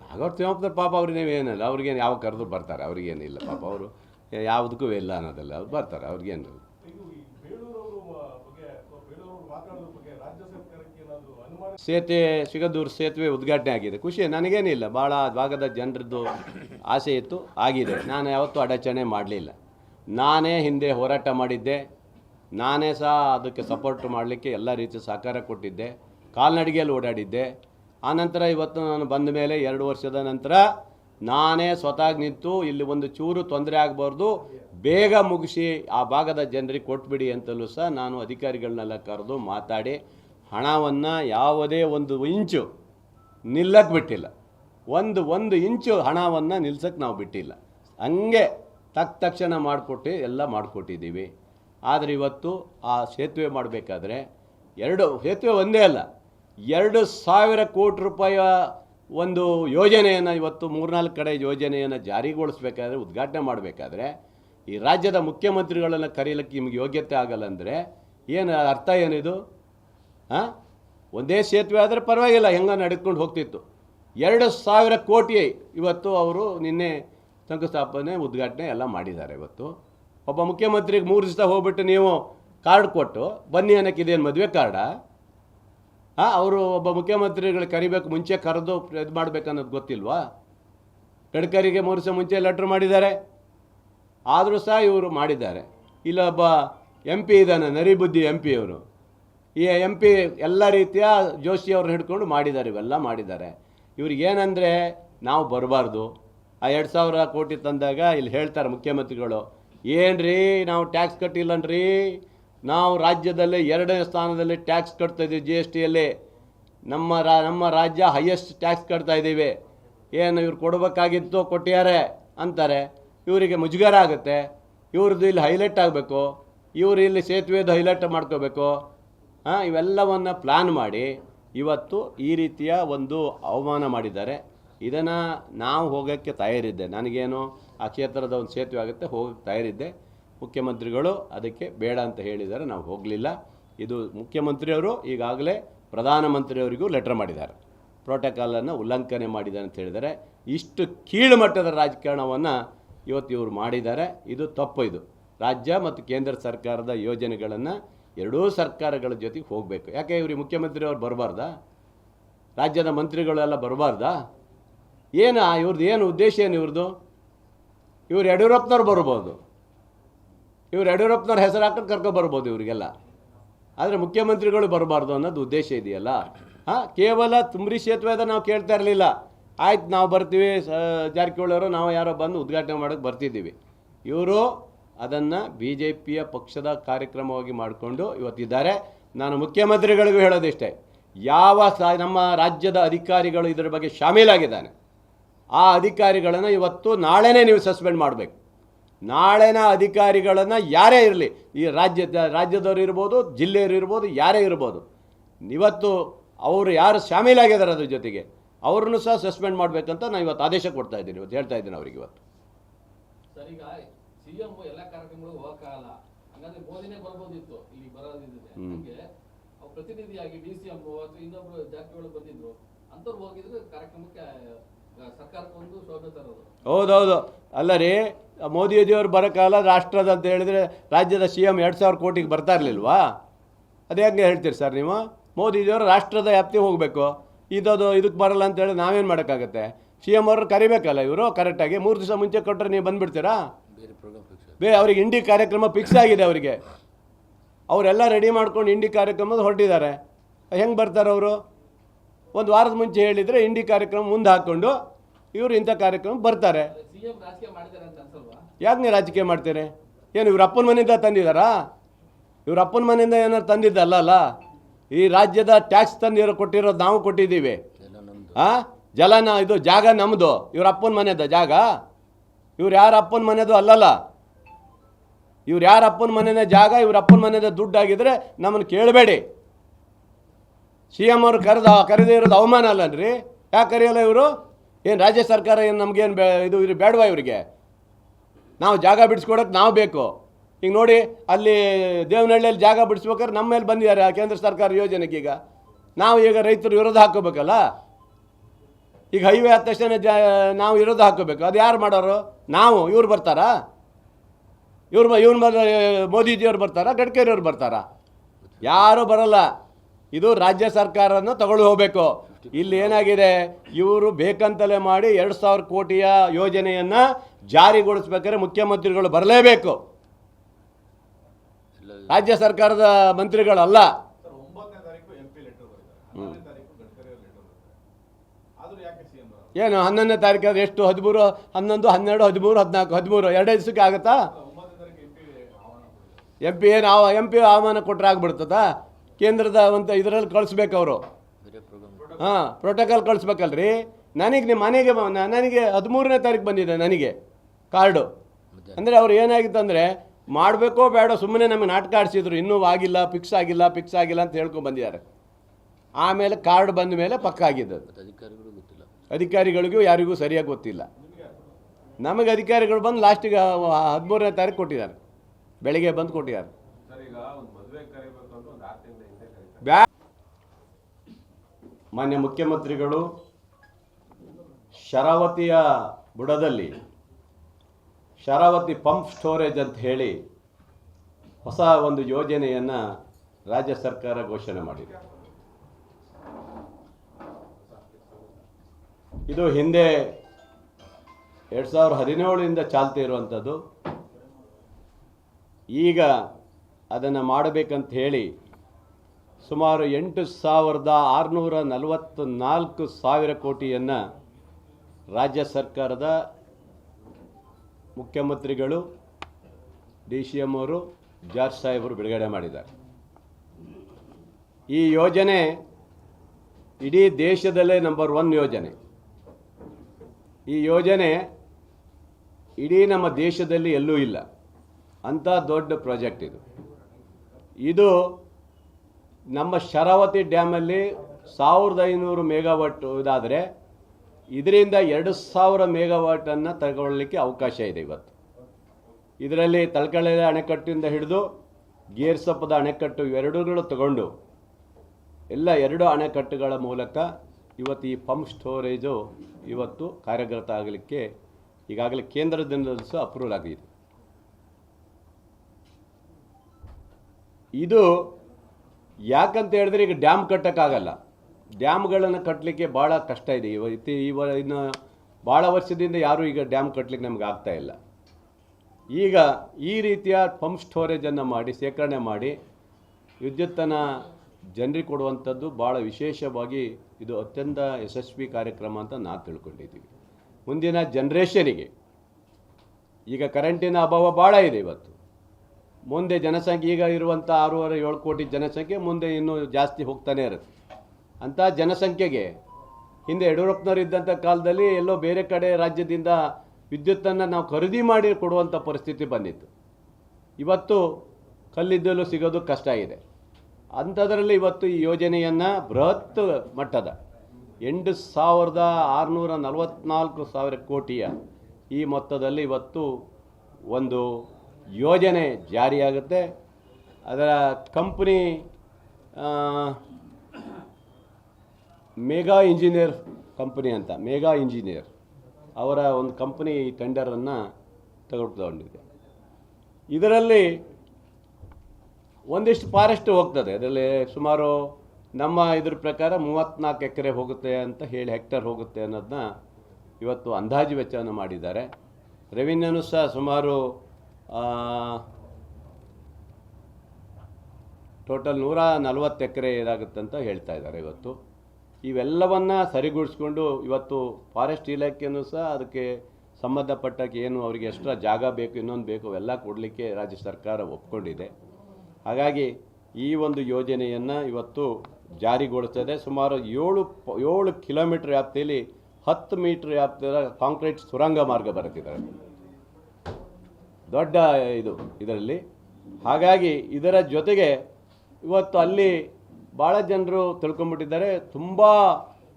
ಕಾಗೋಡು ತಿಮ್ಮಪ್ಪನ ಪಾಪ ಅವ್ರಿಗೆ ಏನಲ್ಲ ಅವ್ರಿಗೇನು ಯಾವ ಕರೆದು ಬರ್ತಾರೆ. ಅವ್ರಿಗೇನಿಲ್ಲ ಪಾಪ. ಅವರು ಯಾವುದಕ್ಕೂ ಇಲ್ಲ ಅನ್ನೋದಲ್ಲ. ಅವ್ರು ಬರ್ತಾರೆ. ಅವ್ರಿಗೇನು ಇದು ಈ ಬೇಳೂರವರು ಬಗ್ಗೆ ಅಥವಾ ಬೇಳೂರವರು ಮಾತನಾಡೋದ್ರ ಬಗ್ಗೆ ರಾಜ್ಯ ಸರ್ಕಾರಕ್ಕೆ ಏನಾದರೂ ಅನುಮಾನ ಸೇತುವೆ, ಸಿಗದೂರು ಸೇತುವೆ ಉದ್ಘಾಟನೆ ಆಗಿದೆ. ಖುಷಿ ನನಗೇನಿಲ್ಲ ಭಾಳ ಭಾಗದ ಜನರದ್ದು ಆಸೆ ಇತ್ತು, ಆಗಿದೆ. ನಾನು ಯಾವತ್ತೂ ಅಡಚಣೆ ಮಾಡಲಿಲ್ಲ. ನಾನೇ ಹಿಂದೆ ಹೋರಾಟ ಮಾಡಿದ್ದೆ. ನಾನೇ ಸಹ ಅದಕ್ಕೆ ಸಪೋರ್ಟ್ ಮಾಡಲಿಕ್ಕೆ ಎಲ್ಲ ರೀತಿಯ ಸಹಕಾರ ಕೊಟ್ಟಿದ್ದೆ. ಕಾಲ್ನಡಿಗೆಯಲ್ಲಿ ಓಡಾಡಿದ್ದೆ. ಆನಂತರ ಇವತ್ತು ನಾನು ಬಂದ ಮೇಲೆ ಎರಡು ವರ್ಷದ ನಂತರ ನಾನೇ ಸ್ವತಃ ನಿಂತು ಇಲ್ಲಿ ಒಂದು ಚೂರು ತೊಂದರೆ ಆಗಬಾರ್ದು, ಬೇಗ ಮುಗಿಸಿ ಆ ಭಾಗದ ಜನರಿಗೆ ಕೊಟ್ಬಿಡಿ ಅಂತಲೂ ಸಹ ನಾನು ಅಧಿಕಾರಿಗಳನ್ನೆಲ್ಲ ಕರೆದು ಮಾತಾಡಿ ಹಣವನ್ನು ಯಾವುದೇ ಒಂದು ಇಂಚು ನಿಲ್ಲಕ್ಕೆ ಬಿಟ್ಟಿಲ್ಲ. ಒಂದು ಒಂದು ಇಂಚು ಹಣವನ್ನು ನಿಲ್ಸಕ್ಕೆ ನಾವು ಬಿಟ್ಟಿಲ್ಲ. ಹಂಗೆ ತಕ್ಕ ತಕ್ಷಣ ಮಾಡಿಕೊಟ್ಟು ಎಲ್ಲ ಮಾಡಿಕೊಟ್ಟಿದ್ದೀವಿ. ಆದರೆ ಇವತ್ತು ಆ ಸೇತುವೆ ಮಾಡಬೇಕಾದ್ರೆ ಎರಡು, ಸೇತುವೆ ಒಂದೇ ಅಲ್ಲ, ಎರಡು ಸಾವಿರ ಕೋಟಿ ರೂಪಾಯಿಯ ಒಂದು ಯೋಜನೆಯನ್ನು ಇವತ್ತು ಮೂರ್ನಾಲ್ಕು ಕಡೆ ಯೋಜನೆಯನ್ನು ಜಾರಿಗೊಳಿಸ್ಬೇಕಾದ್ರೆ, ಉದ್ಘಾಟನೆ ಮಾಡಬೇಕಾದ್ರೆ ಈ ರಾಜ್ಯದ ಮುಖ್ಯಮಂತ್ರಿಗಳನ್ನು ಕರೀಲಿಕ್ಕೆ ನಿಮಗೆ ಯೋಗ್ಯತೆ ಆಗಲ್ಲ ಅಂದರೆ ಏನು ಅರ್ಥ ಏನಿದು? ಹಾಂ? ಒಂದೇ ಸೇತುವೆ ಆದರೆ ಪರವಾಗಿಲ್ಲ, ಹೆಂಗ ನಡ್ಕೊಂಡು ಹೋಗ್ತಿತ್ತು. ಎರಡು ಸಾವಿರ ಕೋಟಿ ಇವತ್ತು ಅವರು ನಿನ್ನೆ ಶಂಕುಸ್ಥಾಪನೆ, ಉದ್ಘಾಟನೆ ಎಲ್ಲ ಮಾಡಿದ್ದಾರೆ ಇವತ್ತು. ಒಬ್ಬ ಮುಖ್ಯಮಂತ್ರಿಗೆ ಮೂರು ದಿವಸ ಹೋಗ್ಬಿಟ್ಟು ನೀವು ಕಾರ್ಡ್ ಕೊಟ್ಟು, ಬನ್ನಿ ಅನ್ನೋಕ್ಕೆ ಇದೇನು ಮದುವೆ ಕಾರ್ಡಾ? ಹಾಂ, ಅವರು ಒಬ್ಬ ಮುಖ್ಯಮಂತ್ರಿಗಳು ಕರಿಬೇಕು, ಮುಂಚೆ ಕರೆದು ಇದು ಮಾಡ್ಬೇಕನ್ನೋದು ಗೊತ್ತಿಲ್ವಾ? ಗಡ್ಕರಿಗೆ ಮೂರು ದಿವಸ ಮುಂಚೆ ಲೆಟ್ರ್ ಮಾಡಿದ್ದಾರೆ. ಆದರೂ ಸಹ ಇವರು ಮಾಡಿದ್ದಾರೆ. ಇಲ್ಲೊಬ್ಬ ಎಂ ಪಿ ಇದ್ದಾನೆ, ನರಿಬುದ್ಧಿ ಎಂ ಪಿ ಅವರು ಈ ಎಂ ಪಿ ಎಲ್ಲ ರೀತಿಯ ಜೋಶಿ ಅವ್ರನ್ನ ಹಿಡ್ಕೊಂಡು ಮಾಡಿದ್ದಾರೆ, ಇವೆಲ್ಲ ಮಾಡಿದ್ದಾರೆ. ಇವ್ರಿಗೆ ಏನಂದರೆ, ನಾವು ಬರಬಾರ್ದು. ಆ ಎರಡು ಸಾವಿರ ಕೋಟಿ ತಂದಾಗ ಇಲ್ಲಿ ಹೇಳ್ತಾರೆ ಮುಖ್ಯಮಂತ್ರಿಗಳು, ಏನ್ರಿ ನಾವು ಟ್ಯಾಕ್ಸ್ ಕಟ್ಟಿಲ್ಲನ್ರಿ? ನಾವು ರಾಜ್ಯದಲ್ಲೇ ಎರಡನೇ ಸ್ಥಾನದಲ್ಲಿ ಟ್ಯಾಕ್ಸ್ ಕಟ್ತಾ ಇದ್ದೀವಿ ಜಿ ಎಸ್ ಟಿಯಲ್ಲಿ ನಮ್ಮ ರಾ, ನಮ್ಮ ರಾಜ್ಯ ಹೈಯೆಸ್ಟ್ ಟ್ಯಾಕ್ಸ್ ಕಟ್ತಾ ಇದ್ದೀವಿ. ಏನು ಇವ್ರು ಕೊಡಬೇಕಾಗಿತ್ತು ಕೊಟ್ಟಿದ್ದಾರೆ, ಅಂತಾರೆ. ಇವರಿಗೆ ಮುಜುಗರ ಆಗುತ್ತೆ. ಇವ್ರದ್ದು ಇಲ್ಲಿ ಹೈಲೈಟ್ ಆಗಬೇಕು. ಇವರು ಇಲ್ಲಿ ಸೇತುವೆದು ಹೈಲೈಟ್ ಮಾಡ್ಕೋಬೇಕು. ಇವೆಲ್ಲವನ್ನು ಪ್ಲ್ಯಾನ್ ಮಾಡಿ ಇವತ್ತು ಈ ರೀತಿಯ ಒಂದು ಅವಮಾನ ಮಾಡಿದ್ದಾರೆ. ಇದನ್ನು ನಾವು ಹೋಗೋಕ್ಕೆ ತಯಾರಿದ್ದೆ. ನನಗೇನು ಆ ಕ್ಷೇತ್ರದ ಒಂದು ಸೇತುವೆ ಆಗುತ್ತೆ, ಹೋಗಕ್ಕೆ ತಯಾರಿದ್ದೆ. ಮುಖ್ಯಮಂತ್ರಿಗಳು ಅದಕ್ಕೆ ಬೇಡ ಅಂತ ಹೇಳಿದ್ದಾರೆ, ನಾವು ಹೋಗಲಿಲ್ಲ. ಇದು ಮುಖ್ಯಮಂತ್ರಿಯವರು ಈಗಾಗಲೇ ಪ್ರಧಾನಮಂತ್ರಿಯವರಿಗೂ ಲೆಟರ್ ಮಾಡಿದ್ದಾರೆ. ಪ್ರೋಟೋಕಾಲನ್ನು ಉಲ್ಲಂಘನೆ ಮಾಡಿದ್ದಾರೆ ಅಂತ ಹೇಳಿದ್ದಾರೆ. ಇಷ್ಟು ಕೀಳುಮಟ್ಟದ ರಾಜಕಾರಣವನ್ನು ಇವತ್ತು ಇವರು ಮಾಡಿದ್ದಾರೆ. ಇದು ತಪ್ಪು ಇದು. ರಾಜ್ಯ ಮತ್ತು ಕೇಂದ್ರ ಸರ್ಕಾರದ ಯೋಜನೆಗಳನ್ನು ಎರಡೂ ಸರ್ಕಾರಗಳ ಜೊತೆಗೆ ಹೋಗಬೇಕು. ಯಾಕೆ ಇವ್ರಿಗೆ ಮುಖ್ಯಮಂತ್ರಿಯವ್ರು ಬರಬಾರ್ದಾ? ರಾಜ್ಯದ ಮಂತ್ರಿಗಳೆಲ್ಲ ಬರಬಾರ್ದಾ? ಏನು ಇವ್ರದ್ದು ಏನು ಉದ್ದೇಶ ಏನು ಇವ್ರದ್ದು ಇವ್ರು ಯಡಿಯೂರಪ್ಪನವ್ರು ಬರ್ಬೋದು ಇವ್ರು ಯಡಿಯೂರಪ್ಪನವ್ರ ಹೆಸರು ಹಾಕೊಂಡು ಕರ್ಕೊಬರ್ಬೋದು ಇವರಿಗೆಲ್ಲ. ಆದರೆ ಮುಖ್ಯಮಂತ್ರಿಗಳು ಬರಬಾರ್ದು ಅನ್ನೋದು ಉದ್ದೇಶ ಇದೆಯಲ್ಲ? ಹಾಂ, ಕೇವಲ ತುಂಬ್ರಿ ಅದ ನಾವು ಕೇಳ್ತಾ ಇರಲಿಲ್ಲ. ಆಯ್ತು, ನಾವು ಬರ್ತೀವಿ, ಸ, ಜಾರಕಿಹೊಳಿ ಅವರು, ನಾವು ಯಾರೋ ಬಂದು ಉದ್ಘಾಟನೆ ಮಾಡೋಕ್ಕೆ ಬರ್ತಿದ್ದೀವಿ. ಇವರು ಅದನ್ನು ಬಿ ಜೆ ಪಿಯ ಪಕ್ಷದ ಕಾರ್ಯಕ್ರಮವಾಗಿ ಮಾಡಿಕೊಂಡು ಇವತ್ತಿದ್ದಾರೆ. ನಾನು ಮುಖ್ಯಮಂತ್ರಿಗಳಿಗೂ ಹೇಳೋದಿಷ್ಟೇ, ಯಾವ ಸಾ, ನಮ್ಮ ರಾಜ್ಯದ ಅಧಿಕಾರಿಗಳು ಇದರ ಬಗ್ಗೆ ಶಾಮೀಲಾಗಿದ್ದಾನೆ, ಆ ಅಧಿಕಾರಿಗಳನ್ನು ಇವತ್ತು ನಾಳೆನೇ ನೀವು ಸಸ್ಪೆಂಡ್ ಮಾಡಬೇಕು. ನಾಳೆನ ಅಧಿಕಾರಿಗಳನ್ನು ಯಾರೇ ಇರಲಿ, ಈ ರಾಜ್ಯದ ರಾಜ್ಯದವರು ಇರ್ಬೋದು, ಜಿಲ್ಲೆಯವರು ಇರ್ಬೋದು, ಯಾರೇ ಇರ್ಬೋದು ಇವತ್ತು ಅವರು ಯಾರು ಶಾಮೀಲಾಗಿದ್ದಾರೆ ಅದ್ರ ಜೊತೆಗೆ, ಅವ್ರನ್ನೂ ಸಹ ಸಸ್ಪೆಂಡ್ ಮಾಡಬೇಕಂತ ನಾನು ಇವತ್ತು ಆದೇಶ ಕೊಡ್ತಾ ಇದ್ದೀನಿ, ಇವತ್ತು ಹೇಳ್ತಾ ಇದ್ದೀನಿ ಅವ್ರಿಗೆ ಇವತ್ತು. ಸಿಎಂ ಎಲ್ಲಾ ಕಾರ್ಯಕ್ರಮಗಳು ಹೋಗಕ್ಕಾಗಲ್ಲ. ಹಂಗಂದ್ರೆ ಮೋದಿನೇ ಬರ್ಬೋದಿತ್ತು. ಇಲ್ಲಿ ಬರೋದಿದ್ರೆ. ಹಂಗೆ ಅವ್ರು ಪ್ರತಿನಿಧಿಯಾಗಿ ಡಿ ಸಿ ಎಂ ಅಥವಾ ಇನ್ನೊಬ್ರು ಜಾರಕಿಹೊಳಿ ಬಂದಿದ್ರು ಅಂತವ್ರು ಹೋಗಿದ್ರೆ ಕಾರ್ಯಕ್ರಮಕ್ಕೆ ತರೋದು. ಹೌದೌದು. ಅಲ್ಲ ರೀ ಮೋದಿಜಿಯವರು ಬರೋಕ್ಕಾಗಲ್ಲ ರಾಷ್ಟ್ರದ ಅಂತ ಹೇಳಿದ್ರೆ ರಾಜ್ಯದ ಸಿ ಎಂ ಎರಡು ಸಾವಿರ ಕೋಟಿಗೆ ಬರ್ತಾ ಇರಲಿಲ್ವಾ? ಅದೇ ಹೆಂಗೆ ಹೇಳ್ತೀರಿ ಸರ್ ನೀವು? ಮೋದಿಜಿಯವರು ರಾಷ್ಟ್ರದ ವ್ಯಾಪ್ತಿಗೆ ಹೋಗಬೇಕು. ಇದದು ಇದಕ್ಕೆ ಬರಲ್ಲ ಅಂತ ಹೇಳಿ ನಾವೇನು ಮಾಡೋಕ್ಕಾಗತ್ತೆ? ಸಿ ಎಂ ಅವ್ರನ್ನ ಕರಿಬೇಕಲ್ಲ ಇವರು? ಕರೆಕ್ಟಾಗಿ ಮೂರು ದಿವಸ ಮುಂಚೆ ಕೊಟ್ಟರೆ ನೀವು ಬಂದುಬಿಡ್ತೀರಾ? ಬೇ ಅವ್ರಿಗೆ ಇಂಡಿ ಕಾರ್ಯಕ್ರಮ ಫಿಕ್ಸ್ ಆಗಿದೆ ಅವರಿಗೆ. ಅವರೆಲ್ಲ ರೆಡಿ ಮಾಡ್ಕೊಂಡು ಇಂಡಿ ಕಾರ್ಯಕ್ರಮದ ಹೊರಟಿದ್ದಾರೆ. ಹೆಂಗೆ ಬರ್ತಾರೆ ಅವರು? ಒಂದು ವಾರದ ಮುಂಚೆ ಹೇಳಿದರೆ ಇಂಡಿ ಕಾರ್ಯಕ್ರಮ ಮುಂದೆ ಹಾಕ್ಕೊಂಡು ಇವರು ಇಂಥ ಕಾರ್ಯಕ್ರಮ ಬರ್ತಾರೆ. ಸಿಎಂ ರಾಜಕೀಯ ಮಾಡಿದ್ದಾರೆ ಅಂತ ಅನ್ಸಲ್ವಾ? ಯಾಕೆ ನೀವು ರಾಜಕೀಯ ಮಾಡ್ತೀರಿ? ಏನು ಇವ್ರ ಅಪ್ಪನ ಮನೆಯಿಂದ ತಂದಿದ್ದಾರಾ? ಇವ್ರ ಅಪ್ಪನ ಮನೆಯಿಂದ ಏನಾರು ತಂದಿದ್ದಲ್ಲ ಅಲ್ಲ ಈ ರಾಜ್ಯದ ಟ್ಯಾಕ್ಸ್ ತಂದಿರೋ ಕೊಟ್ಟಿರೋದು ನಾವು ಕೊಟ್ಟಿದ್ದೀವಿ. ಹಾಂ ಜಲನ ಇದು ಜಾಗ ನಮ್ಮದು ಇವ್ರ ಅಪ್ಪನ ಮನೆಯದ ಜಾಗ? ಇವ್ರು ಯಾರ ಅಪ್ಪನ ಮನೆದು ಅಲ್ಲಲ್ಲ. ಇವ್ರು ಯಾರ ಅಪ್ಪನ ಮನೆಯ ಜಾಗ, ಇವ್ರ ಅಪ್ಪನ ಮನೆದ ದುಡ್ಡಾಗಿದ್ರೆ ನಮ್ಮನ್ನು ಕೇಳಬೇಡಿ. ಸಿ ಎಂ ಅವರು ಕರೆದ, ಕರೆದೇ ಇರೋದು ಅವಮಾನ ಅಲ್ಲನ್ರಿ ಯಾಕೆ ಕರೆಯಲ್ಲ ಇವರು? ಏನು ರಾಜ್ಯ ಸರ್ಕಾರ ಏನು ನಮಗೇನು ಬೇ, ಇದು ಇದು ಬೇಡವಾ ಇವರಿಗೆ? ನಾವು ಜಾಗ ಬಿಡಿಸ್ಕೊಡೋಕೆ ನಾವು ಬೇಕು. ಈಗ ನೋಡಿ, ಅಲ್ಲಿ ದೇವನಹಳ್ಳಿಯಲ್ಲಿ ಜಾಗ ಬಿಡಿಸ್ಬೇಕಾದ್ರೆ ನಮ್ಮ ಮೇಲೆ ಬಂದಿದ್ದಾರೆ ಕೇಂದ್ರ ಸರ್ಕಾರ ಯೋಜನೆಗೆ ಈಗ ನಾವು ಈಗ ರೈತರು ವಿರೋಧ ಹಾಕೋಬೇಕಲ್ಲ ಈಗ ಹೈವೇ ಆದ ತಕ್ಷಣ ಜಾ ನಾವು ಇರೋದು ಹಾಕೋಬೇಕು ಅದು ಯಾರು ಮಾಡೋರು? ನಾವು. ಇವ್ರು ಬರ್ತಾರಾ? ಇವ್ರು ಇವ್ರು ಮೋದಿಜಿಯವ್ರು ಬರ್ತಾರಾ? ಗಡ್ಕರಿಯವ್ರು ಬರ್ತಾರಾ? ಯಾರೂ ಬರಲ್ಲ. ಇದು ರಾಜ್ಯ ಸರ್ಕಾರನ ತಗೊಂಡು ಹೋಗಬೇಕು. ಇಲ್ಲಿ ಏನಾಗಿದೆ? ಇವರು ಬೇಕಂತಲೇ ಮಾಡಿ ಎರಡು ಸಾವಿರ ಕೋಟಿಯ ಯೋಜನೆಯನ್ನು ಜಾರಿಗೊಳಿಸ್ಬೇಕಾದ್ರೆ ಮುಖ್ಯಮಂತ್ರಿಗಳು ಬರಲೇಬೇಕು. ರಾಜ್ಯ ಸರ್ಕಾರದ ಮಂತ್ರಿಗಳಲ್ಲ. ಸರ್ ಒಂಬತ್ತನೇ ತಾರೀಕು ಎಂ ಪಿ ಲೆಟರ್ ಬರೀತಾರೆ ಹನ್ನೊಂದನೇ ತಾರೀಕು ಗಡ್ಕರಿ ಅವ್ರ ಲೆಟರ್ ಬರೀತಾರೆ ಆದ್ರೂ ಯಾಕೆ ಸಿ ಎಂ ಏನು, ಹನ್ನೊಂದನೇ ತಾರೀಕು ಆದ್ರೆ ಎಷ್ಟು? ಹದಿಮೂರು? ಹನ್ನೊಂದು, ಹನ್ನೆರಡು, ಹದಿಮೂರು, ಹದಿನಾಲ್ಕು, ಹದಿಮೂರು? ಎರಡೇ ದಿವಸಕ್ಕೆ ಆಗುತ್ತಾ? ಎಂ ಪಿ ಏನು ಆವ ಎಂ ಪಿ ಆಹ್ವಾನ ಕೊಟ್ಟರೆ ಆಗ್ಬಿಡ್ತದಾ? ಕೇಂದ್ರದ ಒಂದು ಇದರಲ್ಲಿ ಕಳಿಸ್ಬೇಕು ಅವರು. ಹಾಂ ಪ್ರೋಟೋಕಾಲ್ ಕಳಿಸ್ಬೇಕಲ್ರಿ. ನನಗೆ ನಿಮ್ಮ ಮನೆಗೆ ನನಗೆ ಹದಿಮೂರನೇ ತಾರೀಕು ಬಂದಿದೆ ನನಗೆ, ಕಾರ್ಡು. ಅಂದರೆ ಅವ್ರು ಏನಾಗಿತ್ತು ಅಂದರೆ, ಮಾಡಬೇಕೋ ಬೇಡ ಸುಮ್ಮನೆ ನಮಗೆ ನಾಟಕ ಆಡಿಸಿದ್ರು, ಇನ್ನೂ ಆಗಿಲ್ಲ ಫಿಕ್ಸ್ ಆಗಿಲ್ಲ ಫಿಕ್ಸ್ ಆಗಿಲ್ಲ ಅಂತ ಹೇಳ್ಕೊಂಡು ಬಂದಿದ್ದಾರೆ. ಆಮೇಲೆ ಕಾರ್ಡ್ ಬಂದ ಮೇಲೆ ಪಕ್ಕ ಆಗಿದ್ದು ಅಧಿಕಾರಿಗಳಿಗೂ ಯಾರಿಗೂ ಸರಿಯಾಗಿ ಗೊತ್ತಿಲ್ಲ. ನಮಗೆ ಅಧಿಕಾರಿಗಳು ಬಂದು ಲಾಸ್ಟಿಗೆ ಹದಿಮೂರನೇ ತಾರೀಕು ಕೊಟ್ಟಿದ್ದಾರೆ. ಬೆಳಿಗ್ಗೆ ಬಂದು ಕೊಟ್ಟಿದ್ದಾರೆ. ಬ್ಯಾ ಮಾನ್ಯ ಮುಖ್ಯಮಂತ್ರಿಗಳು ಶರಾವತಿಯ ಬುಡದಲ್ಲಿ ಶರಾವತಿ ಪಂಪ್ ಸ್ಟೋರೇಜ್ ಅಂತ ಹೇಳಿ ಹೊಸ ಒಂದು ಯೋಜನೆಯನ್ನು ರಾಜ್ಯ ಸರ್ಕಾರ ಘೋಷಣೆ ಮಾಡಿದೆ. ಇದು ಹಿಂದೆ ಎರಡು ಸಾವಿರದ ಹದಿನೇಳರಿಂದ ಚಾಲ್ತಿ ಇರುವಂಥದ್ದು. ಈಗ ಅದನ್ನು ಮಾಡಬೇಕಂತ ಹೇಳಿ ಸುಮಾರು ಎಂಟು ಸಾವಿರದ ಆರುನೂರ ನಲವತ್ತು ನಾಲ್ಕು ಸಾವಿರ ಕೋಟಿಯನ್ನು ರಾಜ್ಯ ಸರ್ಕಾರದ ಮುಖ್ಯಮಂತ್ರಿಗಳು, ಡಿ ಸಿ ಎಂ ಅವರು, ಜಾರ್ಜ್ ಸಾಹೇಬರು ಬಿಡುಗಡೆ ಮಾಡಿದ್ದಾರೆ. ಈ ಯೋಜನೆ ಇಡೀ ದೇಶದಲ್ಲೇ ನಂಬರ್ ಒನ್ ಯೋಜನೆ. ಈ ಯೋಜನೆ ಇಡೀ ನಮ್ಮ ದೇಶದಲ್ಲಿ ಎಲ್ಲೂ ಇಲ್ಲ. ಅಂಥ ದೊಡ್ಡ ಪ್ರಾಜೆಕ್ಟ್ ಇದು. ಇದು ನಮ್ಮ ಶರಾವತಿ ಡ್ಯಾಮಲ್ಲಿ ಸಾವಿರದ ಐನೂರು ಮೆಗಾವಾಟ್ ಇದಾದರೆ ಇದರಿಂದ ಎರಡು ಸಾವಿರ ಮೆಗಾವಾಟನ್ನು ತಗೊಳ್ಳಿಕ್ಕೆ ಅವಕಾಶ ಇದೆ ಇವತ್ತು. ಇದರಲ್ಲಿ ತಲಕಳೆ ಅಣೆಕಟ್ಟಿಂದ ಹಿಡಿದು ಗೇರ್ಸಪ್ಪದ ಅಣೆಕಟ್ಟು ಇವೆರಡೂಗಳು ತಗೊಂಡು ಎಲ್ಲ ಎರಡು ಅಣೆಕಟ್ಟುಗಳ ಮೂಲಕ ಇವತ್ತು ಈ ಪಂಪ್ ಸ್ಟೋರೇಜು ಇವತ್ತು ಕಾರ್ಯಗತ ಆಗಲಿಕ್ಕೆ ಈಗಾಗಲೇ ಕೇಂದ್ರದಿಂದ ಸಹ ಅಪ್ರೂವಲ್ ಆಗಿದೆ. ಇದು ಯಾಕಂತ ಹೇಳಿದ್ರೆ ಈಗ ಡ್ಯಾಮ್ ಕಟ್ಟೋಕ್ಕಾಗಲ್ಲ. ಡ್ಯಾಮ್ಗಳನ್ನು ಕಟ್ಟಲಿಕ್ಕೆ ಭಾಳ ಕಷ್ಟ ಇದೆ. ಇವತ್ತು ಇವ ಇನ್ನು ಭಾಳ ವರ್ಷದಿಂದ ಯಾರೂ ಈಗ ಡ್ಯಾಮ್ ಕಟ್ಟಲಿಕ್ಕೆ ನಮ್ಗೆ ಆಗ್ತಾ ಇಲ್ಲ. ಈಗ ಈ ರೀತಿಯ ಪಂಪ್ ಸ್ಟೋರೇಜನ್ನು ಮಾಡಿ, ಶೇಖರಣೆ ಮಾಡಿ ವಿದ್ಯುತ್ತನ್ನು ಜನರಿಗೆ ಕೊಡುವಂಥದ್ದು ಭಾಳ ವಿಶೇಷವಾಗಿ ಇದು ಅತ್ಯಂತ ಯಶಸ್ವಿ ಕಾರ್ಯಕ್ರಮ ಅಂತ ನಾವು ತಿಳ್ಕೊಂಡಿದ್ದೀವಿ. ಮುಂದಿನ ಜನ್ರೇಷನಿಗೆ ಈಗ ಕರೆಂಟಿನ ಅಭಾವ ಭಾಳ ಇದೆ ಇವತ್ತು. ಮುಂದೆ ಜನಸಂಖ್ಯೆ ಈಗ ಇರುವಂಥ ಆರೂವರೆ ಏಳು ಕೋಟಿ ಜನಸಂಖ್ಯೆ ಮುಂದೆ ಇನ್ನೂ ಜಾಸ್ತಿ ಹೋಗ್ತಾನೆ ಇರುತ್ತೆ. ಅಂಥ ಜನಸಂಖ್ಯೆಗೆ ಹಿಂದೆ ಯಡಿಯೂರಪ್ಪನವರು ಇದ್ದಂಥ ಕಾಲದಲ್ಲಿ ಎಲ್ಲೋ ಬೇರೆ ಕಡೆ ರಾಜ್ಯದಿಂದ ವಿದ್ಯುತ್ತನ್ನು ನಾವು ಖರೀದಿ ಮಾಡಿ ಕೊಡುವಂಥ ಪರಿಸ್ಥಿತಿ ಬಂದಿತ್ತು. ಇವತ್ತು ಕಲ್ಲಿದ್ದಲು ಸಿಗೋದು ಕಷ್ಟ ಇದೆ ಅಂಥದ್ರಲ್ಲಿ ಇವತ್ತು ಈ ಯೋಜನೆಯನ್ನು ಬೃಹತ್ ಮಟ್ಟದ ಎಂಟು ಸಾವಿರದ ಆರುನೂರ ನಲವತ್ನಾಲ್ಕು ಸಾವಿರ ಕೋಟಿಯ ಈ ಮೊತ್ತದಲ್ಲಿ ಇವತ್ತು ಒಂದು ಯೋಜನೆ ಜಾರಿಯಾಗುತ್ತೆ. ಅದರ ಕಂಪ್ನಿ ಮೇಘಾ ಇಂಜಿನಿಯರ್ ಕಂಪನಿ ಅಂತ ಮೇಘಾ ಇಂಜಿನಿಯರ್ ಅವರ ಒಂದು ಕಂಪನಿ ಟೆಂಡರನ್ನು ತಗೊಂಡಿದೆ ಇದರಲ್ಲಿ ಒಂದಿಷ್ಟು ಫಾರೆಸ್ಟ್ ಹೋಗ್ತದೆ. ಅದರಲ್ಲಿ ಸುಮಾರು ನಮ್ಮ ಇದ್ರ ಪ್ರಕಾರ ಮೂವತ್ತ್ನಾಲ್ಕು ಎಕರೆ ಹೋಗುತ್ತೆ ಅಂತ ಹೇಳಿ ಹೆಕ್ಟರ್ ಹೋಗುತ್ತೆ ಅನ್ನೋದನ್ನ ಇವತ್ತು ಅಂದಾಜು ವೆಚ್ಚವನ್ನು ಮಾಡಿದ್ದಾರೆ. ರೆವಿನ್ಯೂನು ಸಹ ಸುಮಾರು ಟೋಟಲ್ ನೂರ ನಲವತ್ತು ಎಕರೆ ಇದಾಗುತ್ತೆ ಅಂತ ಹೇಳ್ತಾ ಇದ್ದಾರೆ ಇವತ್ತು. ಇವೆಲ್ಲವನ್ನು ಸರಿಗೂಡಿಸ್ಕೊಂಡು ಇವತ್ತು ಫಾರೆಸ್ಟ್ ಇಲಾಖೆಯೂ ಸಹ ಅದಕ್ಕೆ ಸಂಬಂಧಪಟ್ಟಾಗ ಏನು ಅವರಿಗೆ ಎಕ್ಸ್ಟ್ರಾ ಜಾಗ ಬೇಕು, ಇನ್ನೊಂದು ಬೇಕು ಅವೆಲ್ಲ ಕೊಡಲಿಕ್ಕೆ ರಾಜ್ಯ ಸರ್ಕಾರ ಒಪ್ಕೊಂಡಿದೆ. ಹಾಗಾಗಿ ಈ ಒಂದು ಯೋಜನೆಯನ್ನು ಇವತ್ತು ಜಾರಿಗೊಳಿಸ್ತದೆ. ಸುಮಾರು ಏಳು ಏಳು ಕಿಲೋಮೀಟರ್ ವ್ಯಾಪ್ತಿಯಲ್ಲಿ ಹತ್ತು ಮೀಟರ್ ವ್ಯಾಪ್ತಿಯ ಕಾಂಕ್ರೀಟ್ ಸುರಂಗ ಮಾರ್ಗ ಬರುತ್ತಿದ್ದಾರೆ ದೊಡ್ಡ ಇದು ಇದರಲ್ಲಿ. ಹಾಗಾಗಿ ಇದರ ಜೊತೆಗೆ ಇವತ್ತು ಅಲ್ಲಿ ಭಾಳ ಜನರು ತಿಳ್ಕೊಂಬಿಟ್ಟಿದ್ದಾರೆ ತುಂಬ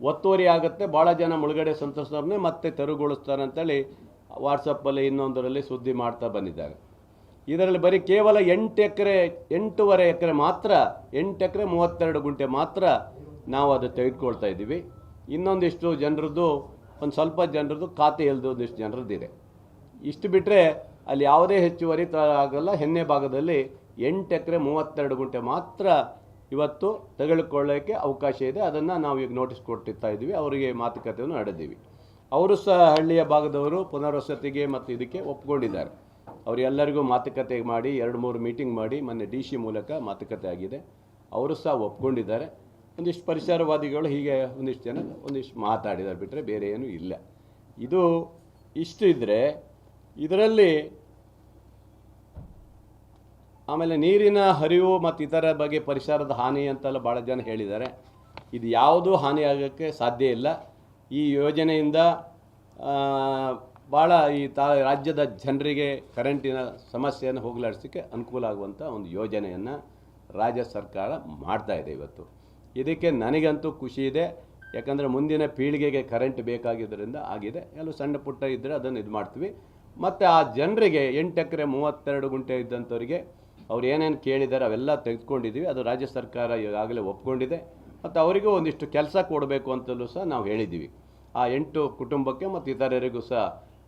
ಒತ್ತುವರಿ ಆಗುತ್ತೆ. ಭಾಳ ಜನ ಮುಳುಗಡೆ ಸಂತ್ರಸ್ತರನ್ನೇ ಮತ್ತೆ ತೆರವುಗೊಳಿಸ್ತಾರೆ ಅಂತೇಳಿ ವಾಟ್ಸಪ್ಪಲ್ಲಿ ಇನ್ನೊಂದರಲ್ಲಿ ಸುದ್ದಿ ಮಾಡ್ತಾ ಬಂದಿದ್ದಾರೆ. ಇದರಲ್ಲಿ ಬರೀ ಕೇವಲ ಎಂಟು ಎಕರೆ, ಎಂಟೂವರೆ ಎಕರೆ ಮಾತ್ರ, ಎಂಟು ಎಕರೆ ಮೂವತ್ತೆರಡು ಗುಂಟೆ ಮಾತ್ರ ನಾವು ಅದು ತೆಗೆದುಕೊಳ್ತಾ ಇದ್ದೀವಿ. ಇನ್ನೊಂದಿಷ್ಟು ಜನರದ್ದು, ಒಂದು ಸ್ವಲ್ಪ ಜನರದ್ದು ಖಾತೆ ಇಲ್ಲದ ಒಂದಿಷ್ಟು ಜನರದ್ದಿದೆ. ಇಷ್ಟು ಬಿಟ್ಟರೆ ಅಲ್ಲಿ ಯಾವುದೇ ಹೆಚ್ಚುವರಿ ತ ಆಗಲ್ಲ. ಹೆನ್ನೆ ಭಾಗದಲ್ಲಿ ಎಂಟು ಎಕರೆ ಮೂವತ್ತೆರಡು ಗುಂಟೆ ಮಾತ್ರ ಇವತ್ತು ತೆಗೆದುಕೊಳ್ಳೋಕ್ಕೆ ಅವಕಾಶ ಇದೆ. ಅದನ್ನು ನಾವು ಈಗ ನೋಟಿಸ್ ಕೊಟ್ಟಿರ್ತಾ ಇದ್ದೀವಿ. ಅವರಿಗೆ ಮಾತುಕತೆಯನ್ನು ನಡೆದೀವಿ ಅವರು ಸಹ ಹಳ್ಳಿಯ ಭಾಗದವರು ಪುನರ್ವಸತಿಗೆ ಮತ್ತು ಇದಕ್ಕೆ ಒಪ್ಕೊಂಡಿದ್ದಾರೆ. ಅವರೆಲ್ಲರಿಗೂ ಮಾತುಕತೆ ಮಾಡಿ, ಎರಡು ಮೂರು ಮೀಟಿಂಗ್ ಮಾಡಿ ಮೊನ್ನೆ ಡಿ ಸಿ ಮೂಲಕ ಮಾತುಕತೆ ಆಗಿದೆ. ಅವರು ಸಹ ಒಪ್ಕೊಂಡಿದ್ದಾರೆ. ಒಂದಿಷ್ಟು ಪರಿಸರವಾದಿಗಳು ಹೀಗೆ ಒಂದಿಷ್ಟು ಜನ ಒಂದಿಷ್ಟು ಮಾತಾಡಿದ್ದಾರೆ ಬಿಟ್ಟರೆ ಬೇರೆ ಏನೂ ಇಲ್ಲ. ಇದು ಇಷ್ಟು ಇದ್ದರೆ ಇದರಲ್ಲಿ ಆಮೇಲೆ ನೀರಿನ ಹರಿವು ಮತ್ತು ಇತರ ಬಗ್ಗೆ ಪರಿಸರದ ಹಾನಿ ಅಂತೆಲ್ಲ ಭಾಳ ಜನ ಹೇಳಿದ್ದಾರೆ. ಇದು ಯಾವುದೂ ಹಾನಿ ಆಗೋಕ್ಕೆ ಸಾಧ್ಯ ಇಲ್ಲ. ಈ ಯೋಜನೆಯಿಂದ ಭಾಳ ಈ ತಾ, ರಾಜ್ಯದ ಜನರಿಗೆ ಕರೆಂಟಿನ ಸಮಸ್ಯೆಯನ್ನು ಹೋಗಲಾಡಿಸೋಕ್ಕೆ ಅನುಕೂಲ ಆಗುವಂಥ ಒಂದು ಯೋಜನೆಯನ್ನು ರಾಜ್ಯ ಸರ್ಕಾರ ಮಾಡ್ತಾ ಇದೆ ಇವತ್ತು. ಇದಕ್ಕೆ ನನಗಂತೂ ಖುಷಿ ಇದೆ. ಯಾಕಂದರೆ ಮುಂದಿನ ಪೀಳಿಗೆಗೆ ಕರೆಂಟ್ ಬೇಕಾಗಿದ್ದರಿಂದ ಆಗಿದೆ. ಎಲ್ಲೂ ಸಣ್ಣ ಪುಟ್ಟ ಇದ್ದರೆ ಅದನ್ನು ಇದು ಮಾಡ್ತೀವಿ. ಮತ್ತು ಆ ಜನರಿಗೆ ಎಂಟು ಎಕರೆ ಮೂವತ್ತೆರಡು ಗುಂಟೆ ಇದ್ದಂಥವ್ರಿಗೆ ಅವ್ರು ಏನೇನು ಕೇಳಿದ್ದಾರೆ ಅವೆಲ್ಲ ತೆಗೆದುಕೊಂಡಿದ್ದೀವಿ ಅದು ರಾಜ್ಯ ಸರ್ಕಾರ ಈಗಾಗಲೇ ಒಪ್ಕೊಂಡಿದೆ. ಮತ್ತು ಅವರಿಗೂ ಒಂದಿಷ್ಟು ಕೆಲಸ ಕೊಡಬೇಕು ಅಂತಲೂ ಸಹ ನಾವು ಹೇಳಿದ್ದೀವಿ ಆ ಎಂಟು ಕುಟುಂಬಕ್ಕೆ ಮತ್ತು ಇತರರಿಗೂ ಸಹ